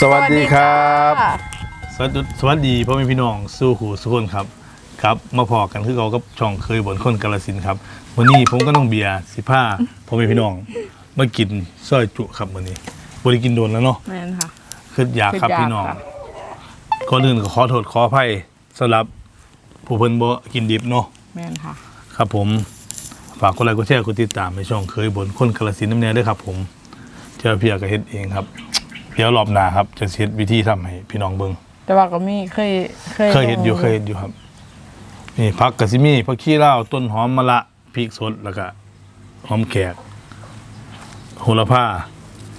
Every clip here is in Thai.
สวัสดีครับค่ะสวัสดีสวัสดีพ่อแม่พี่น้องสู้หูสุกคนครับครับ มาพอกันคือเรากับช่องเคยบนคนกาลสินธุ์ครับวันนี้ผมก็ต้องเบียร์สิผ้าพ่อแม่พี่น้องมากินซอยจุครับวันนี้บริกินโดนแล้วเนาะ แม่นค่ะ คืออยากครับคืออยากพี่น้องค่ะก่อนอื่นก็ขอโทษขออภัยสำหรับผู้เพิ่นบ่กินดิบเนาะแม่นค่ะ ครับ ผม ฝากกดไลค์กดแชร์กดติดตามในช่องเคยบนคนกาลสินธุ์น้ำเนียด้วยครับ ผมเจ้าเพียก็เฮ็ดเองครับเดี๋ยวรอบหน้าครับจะเฮ็ดวิธีทำให้พี่น้องเบิ่งแต่ว่าก็มีเคยเคยเคยเห็นอยู่เคยเห็นอยู่ครับ นี่พักกะซิมีพักขี้เหล้าต้นหอมมะละพริกสดแล้วก็หอมแขกโหระพา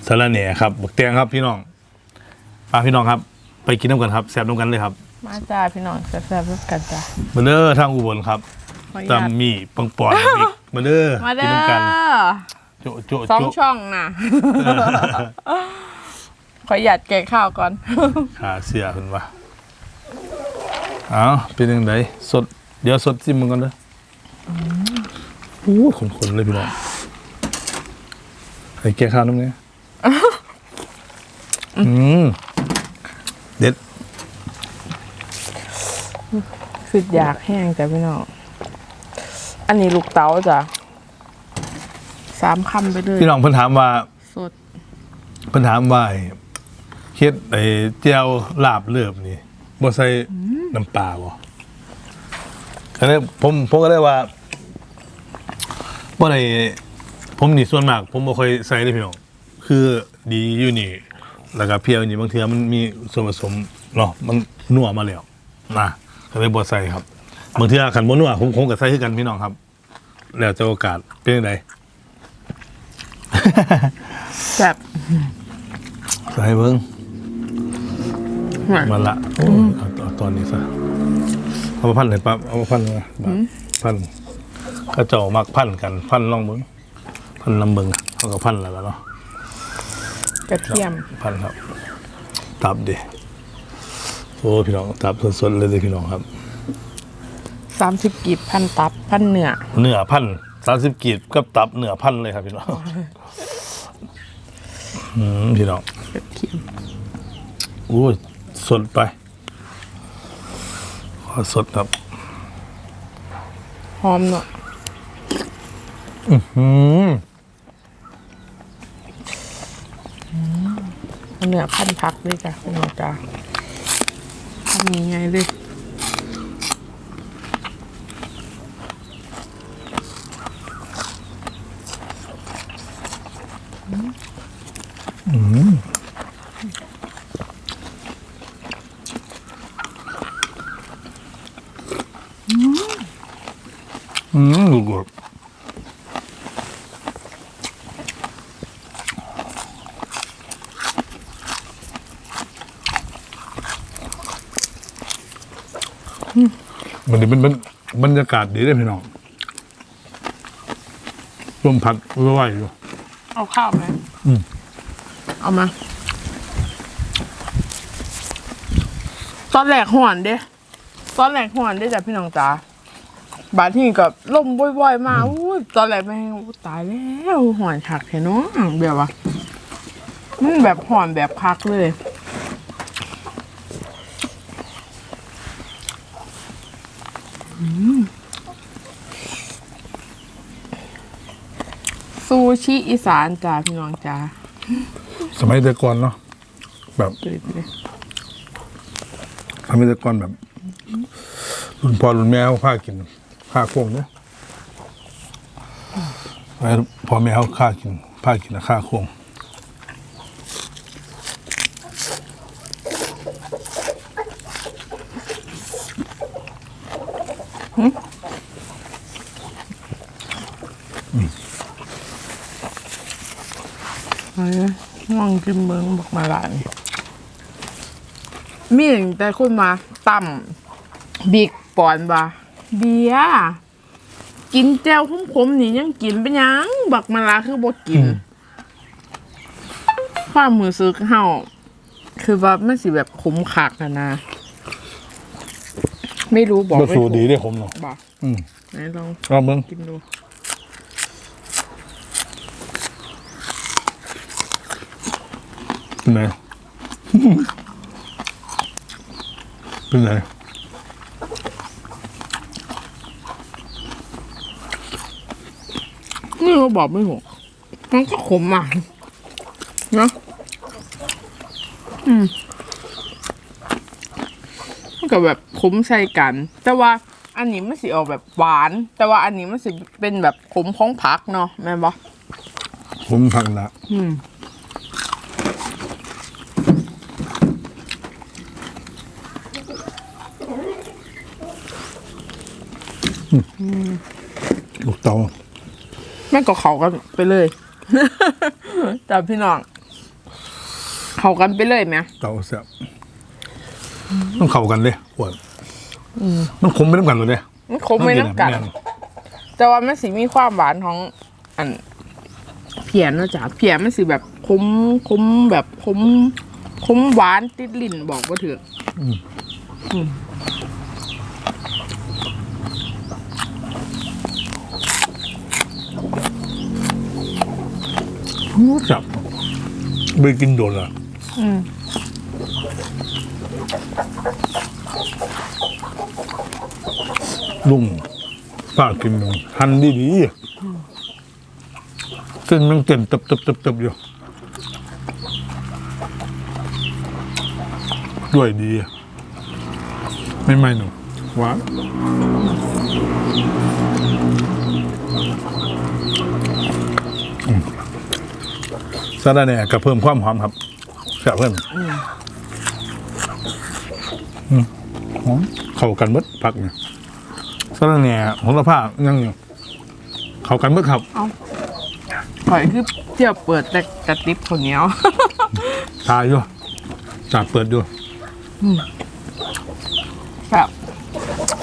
สะระแหน่ครับบักแตงครับพี่น้องมาพี่น้องครับ ไปกินน้ำกันครับแซ่บน้ำกันเลยครับมาจ้าพี่น้องแซ่บๆร่วมกันจ้ามาเด้อทางอุบลครับขออนุญาตตำมีปังปอนบิ๊กมาเด้อมาเด้กินอน้ำกันโจะโจะสองโจะช่องนะ ขอหยัดแกะข้าวก่อนขาเสียคุณวะเอาเป็นยังไงสด เดี๋ยวสดซิมมันก่อนเด้อโอ้ขนๆเลยพี่น้องไอ้แก้ข้าวน้ำเนี้ยอืมเด็ดคืออยากแห้งจ้ะพี่น้อง อันนี้ลูกเต๋าจ้ะสามคำไปเลยพี่น้องเพิ่นถามว่าสด เพิ่นถามว่าไอ้เฮ็ดไอ้เจียวลาบเลือบนี่บ่ใส่น้ำปลาบ่ก็เลยผมผมก็เลยว่าบ่ได้ผมนี่ส่วนมาก ผมบ่ค่อยใส่เลยพี่น้องคือดีอยู่นี่ แล้วก็เพียวนี่บางเทื่อมันมีส่วนผสมเนาะมันนัวมาแล้วนะก็เลยบ่ใส่ครับบางเทื่อคันบ่นัวผมคงก็ใส่คือกันพี่น้องครับ แล้วแต่โอกาสเป็นจังไดแซ่บใส่เบิ่ง มาละโอ้ยเอาเอาตอนนี้ซะเอามาพันเลยปั๊บเอามาพันเลยแบบพันกระเจ้ามักพันกันพันลองเบิ้งพันลำเบิงเขาก็พันแล้วล่ะเนาะกระเทียมพันครับตับดิโอ้พี่น้องตับสดๆเลยเลยพี่น้องครับสามสิบกีบพันตับพันเนื้อเนื้อพันสามสิบกีบกับตับเนื้อพันเลยครับพี่น้องอืมพี่น้องกระเทียมโอ้ย สดไป ขอสดครับ หอมเนาะอืมเอาเนื้อพันพักเลยจ้ะพี่น้องจ้ะทำยังไงเลย อืมดูกด มันนี่เป็นเป็นบรรยากาศดีเลยพี่น้องลมพัดไหวๆอยู่ เอาข้าวไหมอืม เอามา ตอนแรกหอนเด้ ตอนแรกหอนเด้จ้ะพี่น้องจ๋าบาดที่กับลมว่อยๆมาอู้ตอนแรกไม่งอู้ตายแล้วหอนคักเห็นเนาะแบบว่ามันแบบหอนแบบพักเลย ชิอีสานจ้าพี่น้องจ้าสมัยแต่ก่อนเนาะแบบจืดเลยสมัยแต่ก่อนแบบรุ่นพ่อรุ่นแม่เขาพากินพาโค้งเนี่ยแล้วพ่อแม่เขาฆ่ากินพากินข้าโค้ง เฮ้ยมอง กินเมืองบอกมาหลายมีอย่างแต่คุณมาต่ำบิ๊กปอนบ่าเบียร์กินแจ่วขมๆนี่ยังกินเป็นหยัง บักมาลาคือบ่กิน ความมือซึกเฮาคือว่ามันสิแบบขมคักอะนะ ไม่รู้บอกบ่ไม่สูถูกดีได้ผมเนาะบอกอืมไหนลองลองเบิ่งกินดู เป็นไงเป็นไงนี่เราบอกไม่ถูกมันก็ขมอะเนาะอืมมันก็แบบขมใส่กัน แต่ว่าอันนี้มันสิออกแบบหวาน แต่ว่าอันนี้มันสิเป็นแบบขมของผักเนาะแม่นบอผมพังละ อืม ลูกเตาแม่งก็เขากันไปเลย แต่พี่น้องเขากันไปเลยไหมเตาแซ่บต้องเข้ากันเลยปวดมันขมไปน้ำกันเลยเด้มันขมไม่น้ำกันแม่แต่ว่ามันสิมีความหวานของ อันเพียนเนอะจ๊ะเพียนมันสิแบบคมคมแบบคมคมหวานติดลิ้นบอกว่าถือแซ่บไปกินโดนละอืมลุงป้ากินหั่นดีๆเส้นมันเต็มตับตับตับตับอยู่ด้วยดี ไม่ไม่หนูหวา ซาดาเนี่ยก็เพิ่มความหอมครับแซ่บเพิ่มอืมหอมเข้ากันเบิดผักเนี่ยสารแหน่โหระพายังอยู่เขากันเมื่อครับ ข่อยคือเที่ยวเปิดแต่กระติบคนเหนียว ตายอยู่จ่าเปิดอยู่แบบ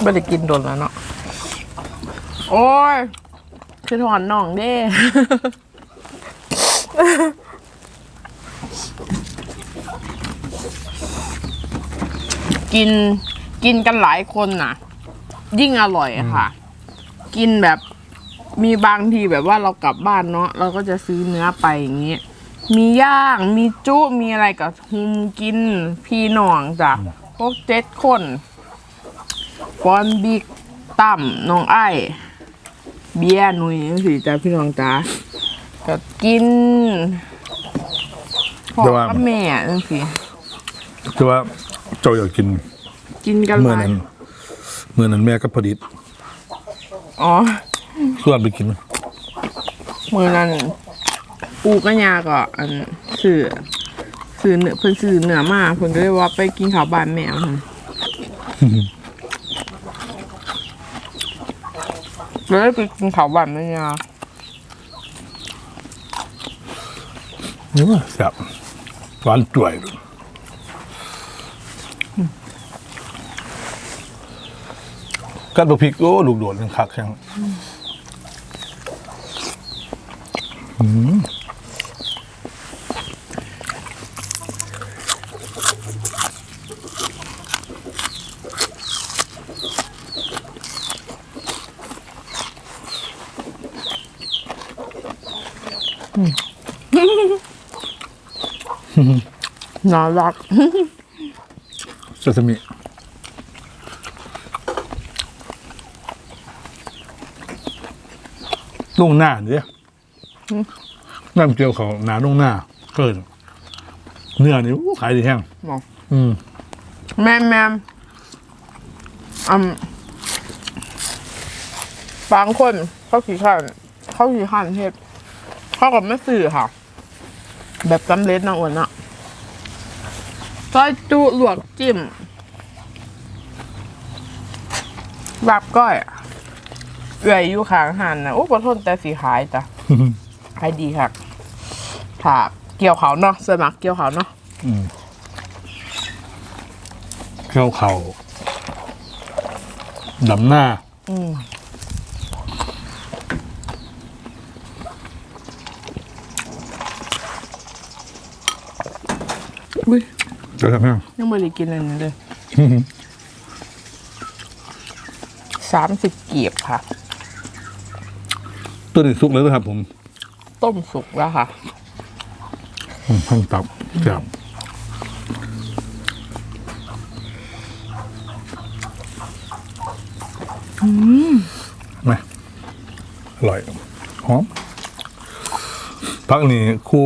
ไม่ได้กินโดนแล้วเนาะ โอ้ยคือถอนน่องเด้ กินกินกันหลายคนน่ะ ยิ่งอร่อยอะค่ะ กินแบบมีบางทีแบบว่าเรากลับบ้านเนาะเราก็จะซื้อเนื้อไปอย่างเงี้ยมีย่างมีจุมีอะไรกับหุมกิน พี่น้องจ้ะพวกเจ็ดคนฟอนบิ๊กตั้มน้องไอ้ายเบียร์หนุ่ยจังสิจ้ะพี่น้องจ้ะก็กินพ่อกับแม่จังสิแต่ว่า เจ้าอยากกินกินกันเมื่อหลายนั้นเมื่อนั้นแม่ก็พอดีอ๋อ ส่วนไปกิน มือนั้นปูกัญญาก็อันสื่อสื่อเนื้อเพิ่นสื่อเนื้อมาเพิ่นก็เลยว่าไปกินข้าวบ้านแม่ค่ะเลยไปกินข้าวบ้านแม่ยานี่ว่าแซ่บหวานจ่วย กัดบะพริกโอ้ลูกโดดยังคักแข็งน่ารักซาซิมิ ลงหน้าเนี่ยน้ำเจียวเขาหนาลงหน้าเกินเนื้อนี่อู้ขายดีแห้งบอกอืมแม่แม่อืมบางคนเขาขี่ขันเขาขี่ขันเฮ็ดเขาก็ไม่สื่อค่ะ แบบสำเร็จนะอ้วนอะซอยจุลวกจิ้มแบบก้อยอะ เอื่อยอยู่ข้างหันนะโอ้ประทนแต่สีขายจ้ะขายดีค่ะถ้าเกี่ยวเขาเนาะสวนมัครเกี่ยวเขาเนาะเข้าเขาดำหน้า อืมอุ้ยเดี๋ยวทำให้ยังไม่ได้กินอันนี้เลยสามสิบเกียบค่ะ ตัวนี้สุกแล้วนะครับ ผมต้มสุกแล้วค่ะห้องตับครับไหมอร่อยหอมพักนี่ครู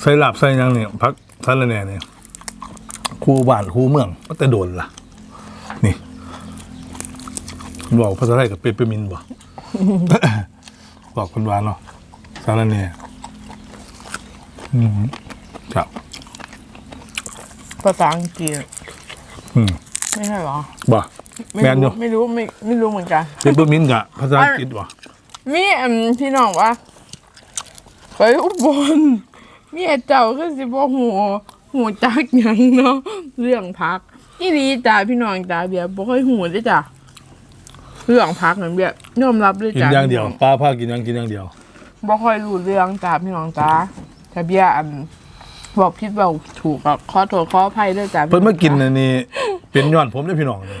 ใส่หลับใส่ยังเนี่ยพักทันแน่เนี่ยครูบ้านครูเมืองก็แต่โดนล่ะ นี่บอกภาษาไทยกับเปเปอร์มินบ่ บ่บอกคนหวานเนาะสารเน่อืมครับภาษาอังกฤษอืมไม่ใช่เหรอบ่ไม่แมนอรู้ยู่ไม่รู้ไม่ไม่รู้เหมือนกัน เปเปอร์มินต์กับภาษาอังกฤษบ่มีอันพี่น้องว่าไปอุบลมีไอ้เจ้าคือสิบ่หูหูจักหยังเนาะเรื่องพักอีนีจ้าพี่น้องจ้าเบียร์บ่ค่อยหูเด้อจ้ะเรื่องพักนั่นเบียร์ ยอมรับเลยกินจ้ะอย่างเดียวปลาผ้ากินอย่างกินอย่างเดียว บ่ค่อยรู้เรื่องจ้าพี่น้องจ้าถ้าเบียร์อันบอกผิดบอกถูกก็ขอโทษขออภัยด้วยจ้าเพิ่นมากินอันนี้ เป็นย้อนผมได้อพี่น้องนี่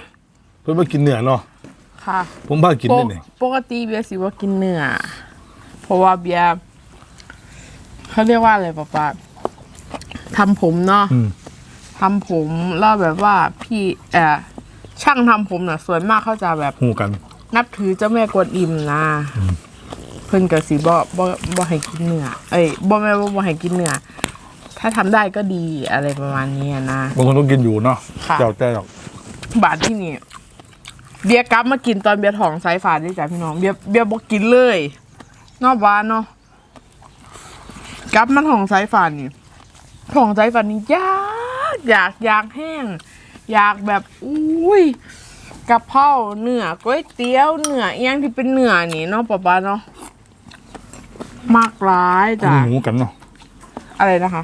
เพิ่นมากินเนื้อเนาะค่ะผมพากินปได้กนี่ปกติเบียร์สิว่ากินเนื้อเพราะว่าเบียร์เขาเรียกว่าอะไรป๊าป๊าทำผมเนาะ อืม ทำผมแล้วแบบว่าพี่เออช่างทำผมน่ะส่วนมากเขาจะแบบฮู้กัน นับถือเจ้าแม่กวนอิมนะ เพิ่นก็สิบ่บ่บ่ให้กินเนื้อเอ้ยบ่แม่นว่าบ่ให้กินเนื้อถ้าทำได้ก็ดีอะไรประมาณนี้อะนะ บางคนต้องกินอยู่เนาะค่ะ เจ้าแต่ดอกบาทที่นี่ เบียร์กลับมากินตอนเบียร์ท้องสายฝาดด้วยจ้ะพี่น้องเบียร์เบียร์บอกกินเลยนอกบ้านเนาะกลับมาท้องสายฝาดนี่ท้องสายฝาดนี่ยากอยากอยากแห้ง อยากแบบอุ้ย กะเพราเนื้อก๋วยเตี๋ยวเนื้อเอียงที่เป็นเนื้อนี่เนาะป๊าป๊าเนาะมากร้ายจ้ะกินหมูกันเนาะอะไรนะคะ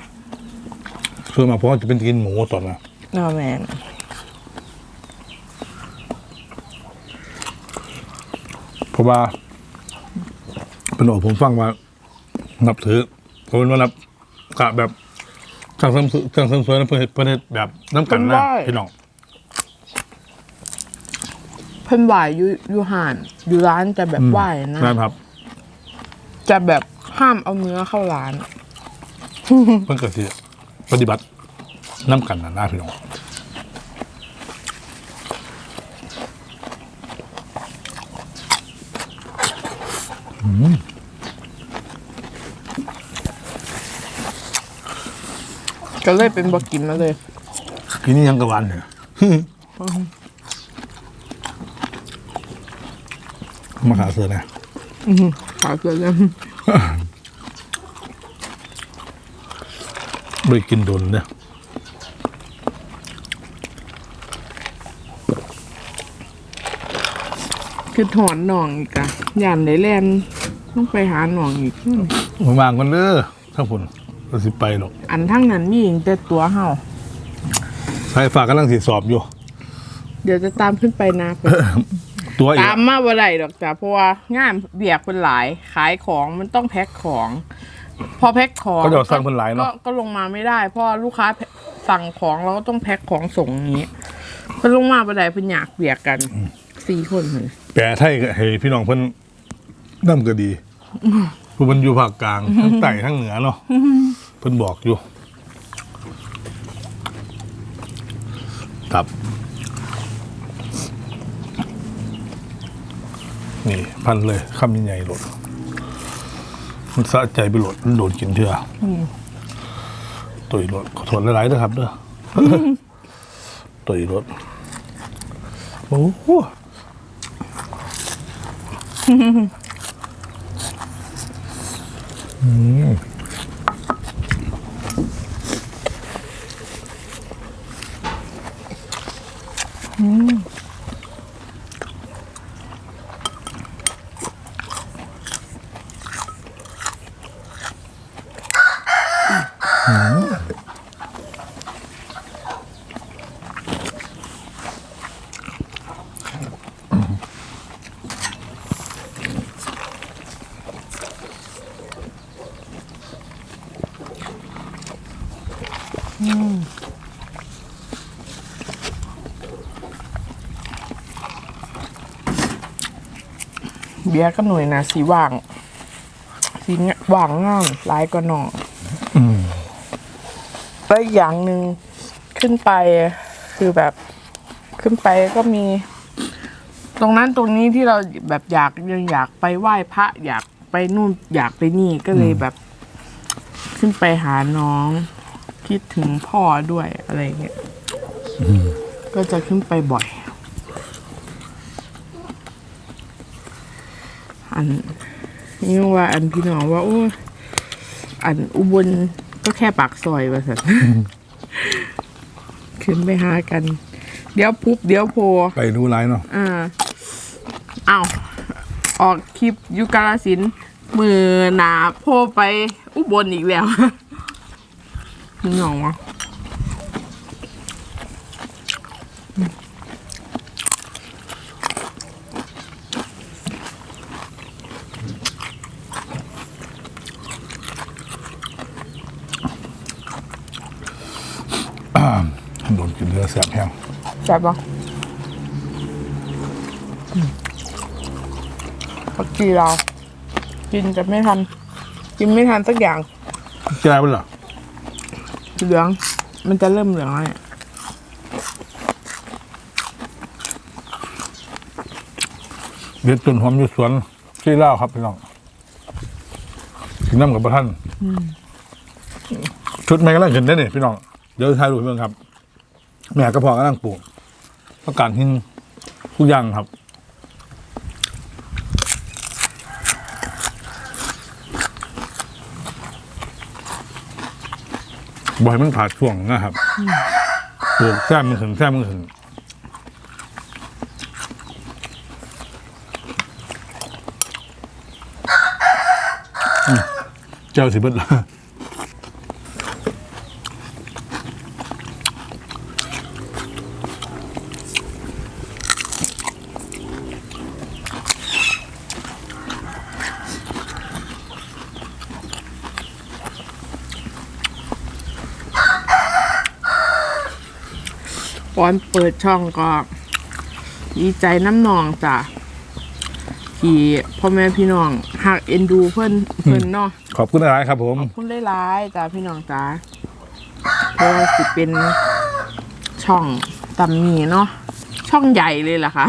ส่วนมากผมก็จะเป็นกินหมูตอนน่ะเนื้อแมนเพราะว่าเป็นบอกผมฟังว่านับถือผมเป็นว่านับกะแบบทางเสริมทางเสริมสวยนะเพื่อนเพื่อนเฮ็ดแบบน้ำกันนะพี่น้อง เพิ่นไหวอยู่อยู่ห่าน อยู่ร้านจะแบบไหวนะนะครับ จะแบบห้ามเอาเนื้อเข้าร้าน เพิ่นก็สิปฏิบัติน้ำกันนะนะพี่น้องก็เลยเป็นบอกินมาเลย กินนี่ยังกะวันเนี่ย มาขาเสือนะขาวเกลือเลยไปกินโดนเนี่ยคือถอนหน่องอีกอะย่านได้แลนต้องไปหาหน่องอีกอืมผมวางกันเด้อถ้าผลก็สิไปหรอก อันทั้งนั้นมีอีกแต่ตัวเฮาใครฝากกำลังสิสอบอยู่ เดี๋ยวจะตามขึ้นไปนะ ตัวอีกตามมาบ่ได้ดอกจ้ะเพราะว่างานเบียกเป็นหลาย ขายของมันต้องแพ็คของ พอแพ็คของก็จะสร้างคนหลายก็เนาะก็ลงมาไม่ได้ เพราะลูกค้าสั่งของเราก็ต้องแพ็คของส่งอย่างนี้เพิ่นลงมาบ่ได้เพิ่นอยากเบียกกันสี่คนเลยแปลไทยก็ให้พี่น้องเพิ่นน้ำก็ดีผู้มันอยู่ภาคกลาง ทั้งใต้ทั้งเหนือเนาะเพิ่นบอกอยู่ ครับ นี่ พันเลยคำใหญ่ๆหลด มันสะใจไปโหลดมันโดนกินเถื่ออตุยรถขอโทษหลายๆนะครับเด้อตุยรถโอ้โห เบียร์ก็หน่วยนะสีว่าง สีว่างง่ามหลายก็หนอแล้วอีกอย่างหนึ่งขึ้นไปคือแบบขึ้นไปก็มีรงนั้นตรงนี้ที่เราแบบอยากยังอยากไปไหว้พระอยากไปนู่นอยากไปนี่ก็เลยแบบ ขึ้นไปหาน้อง คิดถึงพ่อด้วยอะไรเงี้ยก็จะขึ้นไปบ่อย อันนี่ว่าอันพี่น้องว่าโอ้ยอันอุบลก็แค่ปากซอยว่าสันขึ้นไปหากัน เดี๋ยวปุ๊บเดี๋ยวโพไปดูไลน์เนาะอ่าอ้าวออกคลิปอยุกาลสินธุ์มือหนาโพไปอุบลอีกแล้วนี่หนองวะ โดนกินเรือ แสบแห้งใช่ปะผักชีเรา กินจะไม่ทัน กินไม่ทันสักอย่างแก้ไปเหรอเหลือง มันจะเริ่มเหลืองแล้วเนี่ยเด็ดต้นหอมอยู่สวนที่เล่าวครับพี่น้องกินน้ำกับพระท่านชุดแม่กำลังขึ้นได้เนี่ยพี่น้อง เดี๋ยวถ่ายรูปให้เพื่อนครับ แม่กระเพาะกำลังปลูกประกาศหินทุกอย่างครับบ่อยมันผ่าดช่วงนะครับปลูกแซมมันขึ้นแซมมันขึ้นเจ้าสิเบิด เปิดช่องก็ดีใจน้ำนองจ้ะที่พ่อแม่พี่น้องหักเอ็นดูเพื่อนเพื่อนเนาะขอบคุณอะไรครับ ผม ขอบคุณหลายๆจ้ะพี่น้องจ้าเพราะว่าสิเป็นช่องตำหนีเนาะช่องใหญ่เลยล่ะค่ะ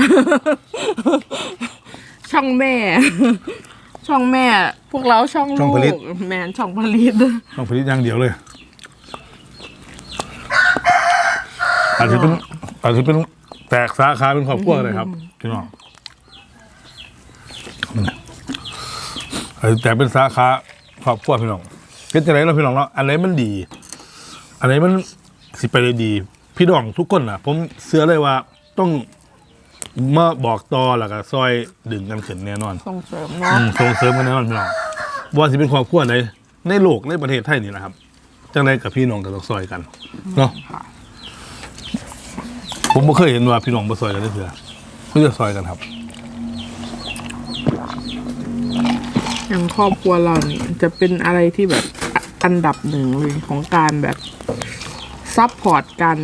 ช่องแม่ ช่องแม่ พวกเราช่องช่ลูองผลิต กแมนช่องผลิต ต้องผลิตอย่างเดียวเลยอาจจะเป็น อาจจะเป็นแตกสาขาเป็นครอบครัวเลยครับพี่น้องอาจจะแตกเป็นสาขาครอบครัวพี่น้องเป็นจะไรเราะพี่น้องเนาะอันไหนมันดีอันไหนมันสิไปได้ดี พี่น้องทุกคนนะผมเชื่อเลยว่าต้องมาบอกต่อแล้วก็ซอยดึงกันขึ้นแน่นอนส่งเสริมอืเนาะมส่งเสริมกันแน่นอนพี่น้องว่าสิเป็นครอบครัวไหนในโลกในประเทศไทยนี่นะครับจังไรกับพี่น้องก็ต้องซอยกันเนาะค่ะ ผมไม่เคยเห็นว่าพี่น้องมาซอยกันได้เถื่อเพื่อซอยกันครับ อย่างครอบครัวเราเนี่ยจะเป็นอะไรที่แบบอะอันดับหนึ่งเลยของการแบบซัพพอร์ตกัน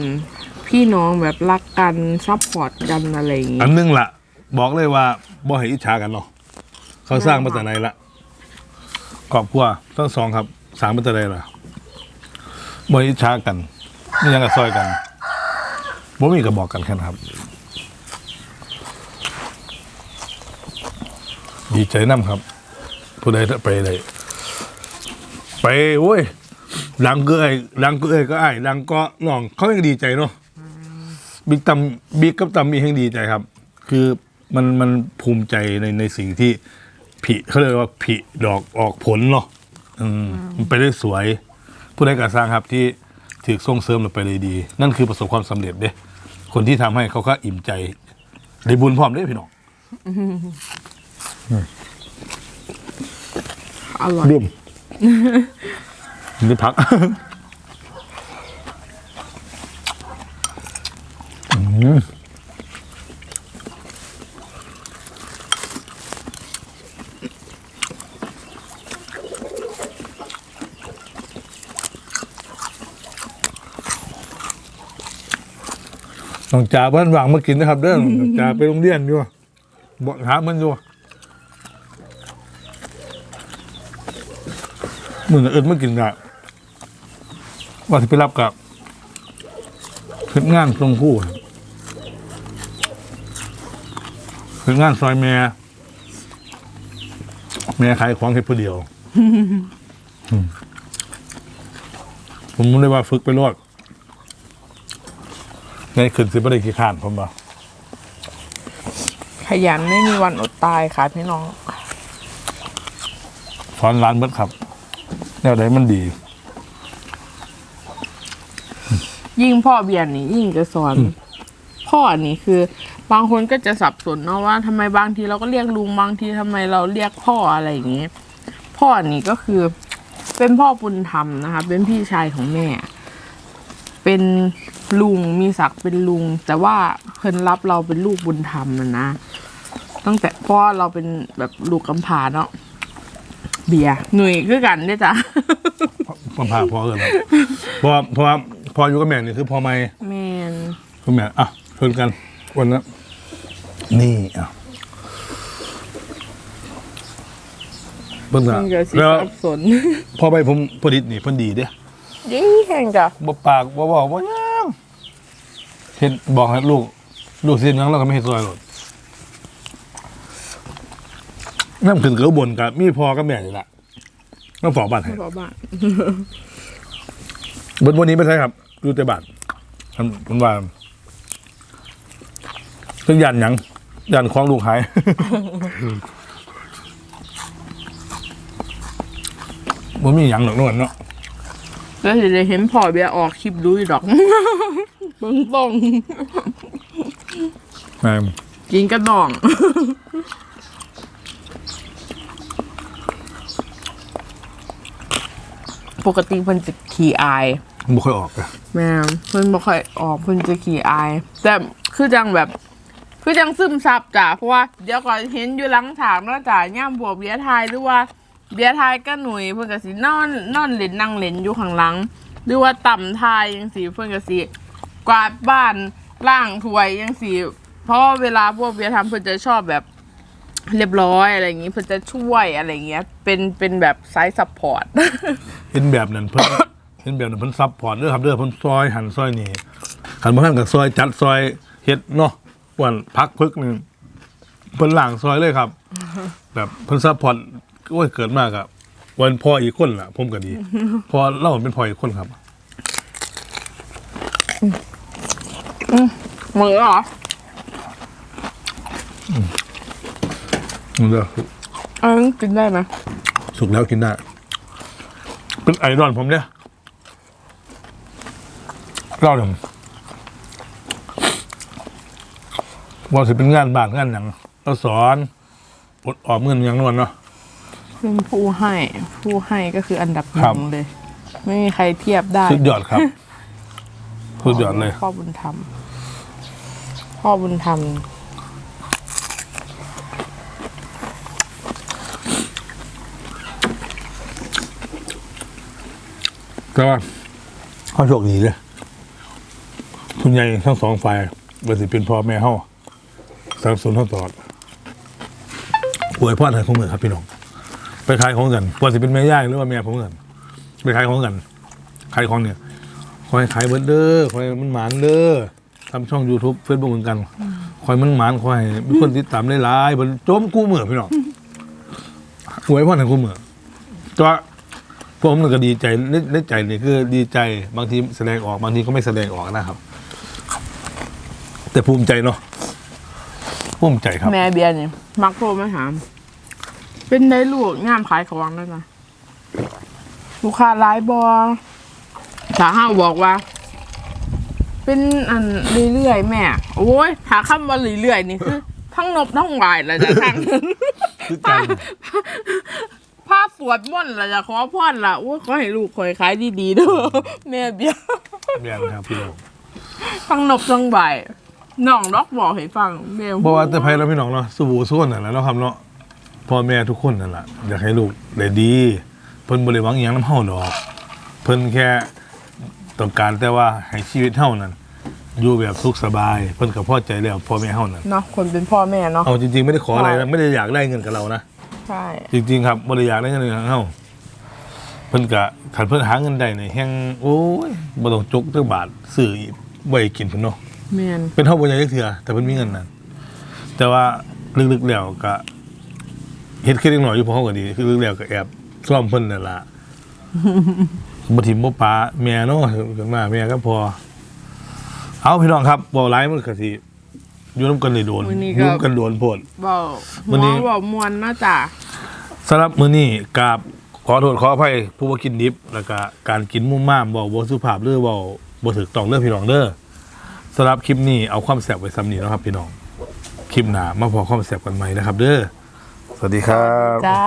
พี่น้องแบบรักกันซัพพอร์ตกันอะไรอย่างงี้อันหนึงละบอกเลยว่าบ่ให้อิจฉากันเนาะเขาสร้างมาแต่ไหนละครอบครัวทั้งสองครับสร้างมาแต่ไหนละบ่ให้อิจฉากันไม่ยังกับซอยกัน บ่มีก็บอกกันแค่นั้นครับ ดีใจน้ำครับ ผู้ใดไปเลยไปโว้ยหลังก็เอ้ยหลังก็เอ้ยก็ไอ้ายหลังก็น้องเขายังดีใจเนาะบิ๊กตำบิ๊กกับตำมีแห่งดีใจครับ คือมันมันภูมิใจในในสิ่งที่ผิเขาเรียกว่าผิดอกออกผลเนาะอืมมันไปได้สวย ผู้ใดการสร้างครับที่ถือส่งเสริมเราไปเลยดี นั่นคือประสบความสำเร็จเด้ คนที่ทำให้เขาก็อิ่มใจ ได้บุญพร้อมเด้พี่น้องอร่อยร่วมได้พักอืม น้องจ่าเพิ่นวางมากินนะครับ เด้อน้องจ่าไปโรงเรียนอยู่บอกหามันอยู่มึงเอิญมากินกะว่าที่ไปรับกับเพื่อนงานตรงคู่ครับเพื่อนเป็นงานซอยแม่แม่ขายของแค่ผู้เดียวอืมผมเลยว่าฝึกไปรอดในขึ้นสิบ่ได้ขี้ข้านผมบ่ขยันไม่มีวันอดตายค่ะพี่น้องสอนร้านเบิดครับ แนวใดมันดี ยิ่งพ่อเบียร์นี่ยิ่งจะสอน พ่อนี่คือ บางคนก็จะสับสนเนาะว่าทำไมบางทีเราก็เรียกลุงบางทีทำไมเราเรียกพ่ออะไรอย่างเงี้ยพ่อนี่ก็คือ เป็นพ่อบุญธรรมนะคะ เป็นพี่ชายของแม่ เป็นลุงมีศักดิ์เป็นลุง แต่ว่าเพิ่นรับเราเป็นลูกบุญธรรมนะนะตั้งแต่พ่อเราเป็นแบบลูกกำพร้าเนาะเบียร์หนุ่ยคือกันเนี่ยจ้ะพ่อพาพ่อเอินครับเพราะว่าเพราะว่าพออยู่กับแม่นี่คือพอไม่แมนคุณแม่อะชนกันวันนั้นนี่อะเบิ่งมัละนก็สิแล้วสับสนพอไปผมพอดิษนี่เพิ่นดีเด้ ยิ่งแข่งจ้ะบ่ปากบ่บอกบ่หยังเฮ็ดบอกให้ลูก ลูกเสียนหยังเราก็ไม่เฮ็ดซอยหรอกน้ำขึ้นกับอุบนกับมีพ่อกับแม่นี่ล่ะน้ำฝอบ้านให้ขอบ้านเบนวันนี้ไม่ใช่ครับอยู่แต่บ้านผมผมว่าเรื่องยันหยังยันคล้องลูกหายผมมีหยังหรอกนวลเนาะ แล้วจะได้เห็นพ่อเบียร์ออกคลิปดูอยู่ดอกเบิ่งตรงแม่งกินกระดอง ปกติเพิ่นจะขี่อายผมบ่ค่อยออกอะแม่เพิ่นบ่ค่อยออกเพิ่นจะขี่อาย แต่คือจังแบบ คือจังซึมซับจ้ะเพราะว่าเดี๋ยวก่อนเห็นอยู่หลังฉากเนาะจ้ะย่ามบวกเบียร์ไทยหรือว่า เบียร์ไทยก็หนุ่ยเพิ่อนก็สินอนนอนเล่นนั่งเล่นอยู่ข้างหลัง หรือว่าต่ำไทยจังซี่เพิ่อนก็สิกวาดบ้านล่างถวยจังซี่เพราะาเวลาพวกเบียร์ทำเพิ่อนจะชอบแบบเรียบร้อยอะไรอย่างงี้เพิ่อนจะช่วยอะไรอย่างเงี้ย เป็นเป็นแบบไซส์ซัพพอร์ต เห็นแบบนั้นเพิ่น เห็นแบบนั้นเพิ่นซับพอร์ตเด้อครับเด้อเพิ่นซอยหันซอยนี่หันบ่ทันกับซอยจัดซอยเฮ็ดเนาะอ้วันพักพึกหนึงเพิ่นล้างซอยเลยครับ แบบเพิ่นซับพอร์ต โอ้ยเกิดมากอะวันพ่ออีกคนล่ะ ผมก็ดี พอเราเป็นพ่ออีกคนครับมือเหรอมันเด้อเออกินได้ไหมสุกแล้วกินได้เป็นไอดอลผมเนี่ยเล่าหนึ่งว่าสิเป็นงานบ้านงานหยังเราสอนอดออมเงินอย่างนวลเนาะ เป็นผู้ให้ผู้ให้ก็คืออันดับหครันึ่บงเลย ไม่มีใครเทียบได้สุดยอดครับ สุดยอดเลยพ่อบุญธรรมพ่อบุญธรรมแต่ว่าเขาโชคดีเลยคุณยายทั้งสองฝ่ายว่าสิเป็นพ่อแม่เฮาสนับสนุนเฮาตลอดอวยพรให้ของมือครับพี่น้อง ไปขายของกันว่าสิเป็นแม่ย่ายหรือว่าแม่ผมกันไปขายของกันขายของเนี่ยคอยขายเบิร์ดเด้อคอยมันหมานเด้อทำช่อง YouTube Facebook เหมือนกันคอยมันหมานคอยมีคนติดตามหลายๆบนโจมกู้เหมือพี่น้องอวยพรให้กู้เหมือแต่ว่าผมก็ดีใจในในใจนี่คือดีใจบางทีแสดงออกบางทีก็ไม่แสดงออกนะครับ แต่ภูมิใจเนาะภูมิใจครับ แม่เบียร์เนี่ยมักโทรมาถาม เป็นได้ลูกงานขายของแล้วนะลูกค้าร้ายบอถ้าห้าบอกว่า เป็นอันเรื่อยๆแม่ โอ้ยถ้าคำว่าเรื่อยๆนี่คือ ทั้งนบทั้งหวายแล้วจะทั้งคือกันผ้าสวดมนต์ละจะขอพรละโอ้ยขอให้ลูกขอให้ขายดีๆเด้อแม่เบี้ยแม่นครับพี่น้องทั้งนบทั้งใบายน้องดอกบอกให้ฟังแม่บอกว่าแต่ไพเราพี่น้องเนาะสู้สู้นั่นแหละเนาะครับเนาะ พ่อแม่ทุกคนนั่นแหละอยากให้ลูกได้ดี เพิ่นบ่ได้หวังอหย่างน้ำเฮาดอก เพิ่นแค่ต้องการแต่ว่าให้ชีวิตเฮานั้นอยู่แบบสุขสบาย เพิ่นก็พอใจแล้วพ่อแม่เฮานั้นเนาะคนเป็นพ่อแม่เนาะเอาจริงๆไม่ได้ขออะไรนะไม่ได้อยากได้เงินกับเรานะ ใช่จริงๆครับบริยากได้เงินของเฮาเพิ่นกะขันเพิ่นหาเงินได้ในแห่งโอ้ยบ่ต้องจกจักบาทซื้อไว้กินเพิ่นเนาะแม่นเป็นเฮาบ่ใหญ่จักเทื่อแต่เพิ่นมีเงินนั่นแต่ว่าลึกๆแล้วก็ เฮ็ดขึ้นเล็กหน่อยอยู่พอเขาก็ดีคือลึกๆแล้วก็แอบซ่อมเพิ่นนั่นล่ะบ่ทิมบ่ปาแม่เนาะขึ้นมาแม่ก็พอ เอาพี่น้องครับบ่หลายมันก็สิอยู่นํกันได้โดนมื้อนี้อก็ยู่นำกันโดนโพด เบาวันนี้หัวเบามวนเนาะจ้ะสำหรับมื้อนี้กราบขอโทษขออภัยผู้บ่กินดิบแล้วก็การกินมุ่มม่ามเว้าบ่สุภาพหรือเว้าบ่ถูกต้องเด้อพี่น้องเด้อสำหรับคลิปนี้เอาความแซ่บไว้ซ้ำนี้เนาะครับพี่น้อง คลิปหน้ามาพอความแซ่บกันใหม่นะครับ เด้อ สวัสดีครับ จ้า